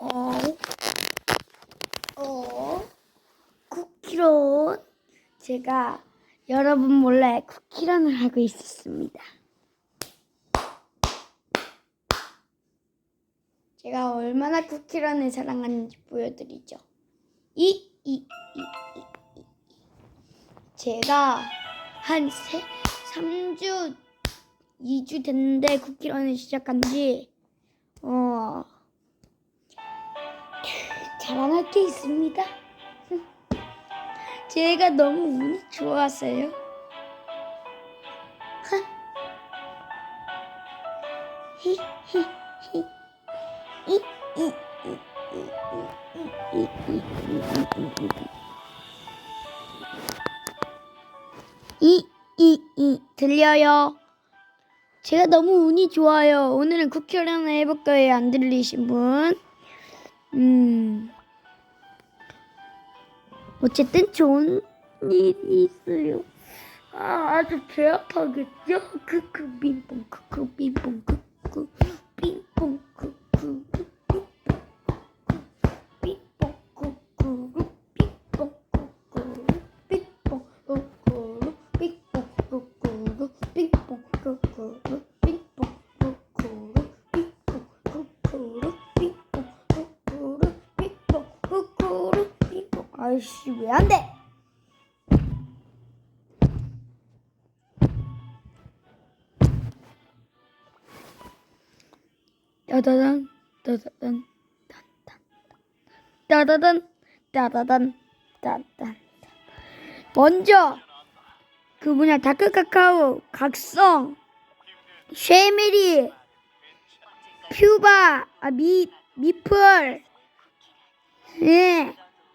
어, 어, 쿠키로 제가 여러분 몰래 쿠키런을 하고 있었습니다. 제가 얼마나 쿠키런을 사랑하는지 보여드리죠. 이, 이, 이, 이, 이. 제가 한 세, 3주, 2주 됐는데 쿠키런을 시작한 지, 어, 자랑할 게 있습니다. 제가 너무 운이 좋았어요. 이, 이, 이, 들려요? 제가 너무 운이 좋아요. 오늘은 쿠키런을 해볼 거예요. 안 들리신 분. 음. 어쨌든 좋은 일이 있어요. 아, 아주 배 아파겠죠? 크크 빙봉 크크 빙봉 크크 빙봉 크크 아이씨 왜 안 돼? 따다단 따다단 따다단 따다단 따다단 먼저 그 뭐냐 다크 카카오 각성 쉐미리 퓨바 아 미 미플 예,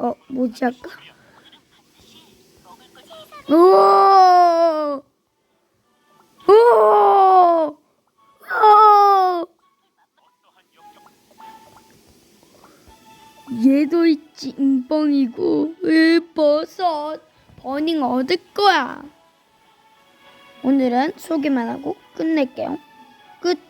어, 뭐지 아까? 오! 오! 오! 얘도 있지 인뻥이고 으 버섯 버닝 얻을 거야 오늘은 소개만 하고 끝낼게요 끝